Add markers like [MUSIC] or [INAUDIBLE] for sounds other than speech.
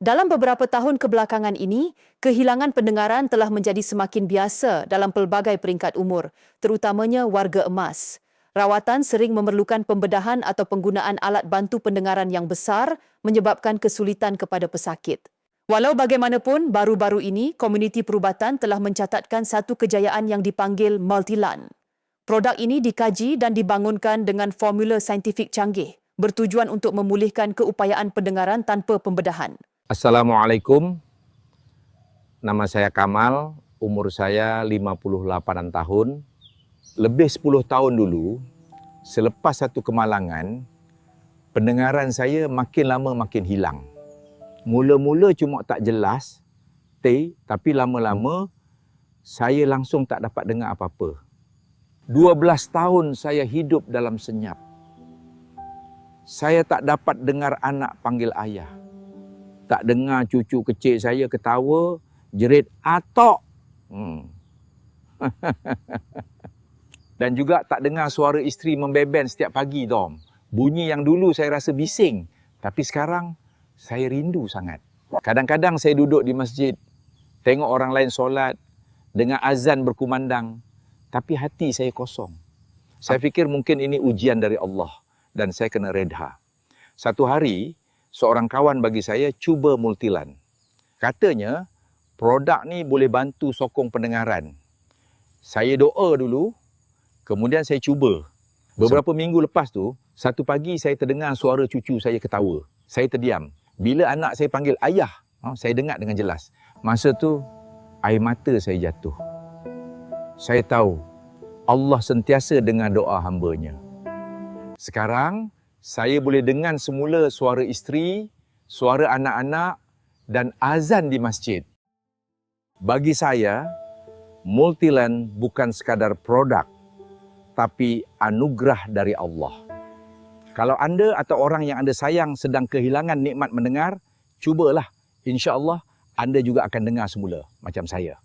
Dalam beberapa tahun kebelakangan ini, kehilangan pendengaran telah menjadi semakin biasa dalam pelbagai peringkat umur, terutamanya warga emas. Rawatan sering memerlukan pembedahan atau penggunaan alat bantu pendengaran yang besar menyebabkan kesulitan kepada pesakit. Walau bagaimanapun, baru-baru ini komuniti perubatan telah mencatatkan satu kejayaan yang dipanggil Multilan. Produk ini dikaji dan dibangunkan dengan formula saintifik canggih bertujuan untuk memulihkan keupayaan pendengaran tanpa pembedahan. Assalamualaikum. Nama saya Kamal, umur saya 58 tahun. Lebih 10 tahun dulu, selepas satu kemalangan, pendengaran saya makin lama makin hilang. Mula-mula cuma tak jelas, T, tapi lama-lama saya langsung tak dapat dengar apa-apa. 12 tahun saya hidup dalam senyap. Saya tak dapat dengar anak panggil ayah tak dengar cucu kecil saya ketawa, jerit atok. Hmm. [LAUGHS] Dan juga tak dengar suara isteri membeben setiap pagi, Tom. Bunyi yang dulu saya rasa bising, tapi sekarang saya rindu sangat. Kadang-kadang saya duduk di masjid, tengok orang lain solat, dengar azan berkumandang, tapi hati saya kosong. Saya fikir mungkin ini ujian dari Allah dan saya kena redha. Satu hari, seorang kawan bagi saya cuba multilan. Katanya produk ni boleh bantu sokong pendengaran. Saya doa dulu, kemudian saya cuba. Beberapa minggu lepas tu, satu pagi saya terdengar suara cucu saya ketawa. Saya terdiam. Bila anak saya panggil ayah, ha, saya dengar dengan jelas. Masa tu, air mata saya jatuh. Saya tahu Allah sentiasa dengar doa hambanya. Sekarang, saya boleh dengar semula suara isteri, suara anak-anak dan azan di masjid. Bagi saya, Multiland bukan sekadar produk, tapi anugerah dari Allah. Kalau anda atau orang yang anda sayang sedang kehilangan nikmat mendengar, cubalah. InsyaAllah anda juga akan dengar semula macam saya.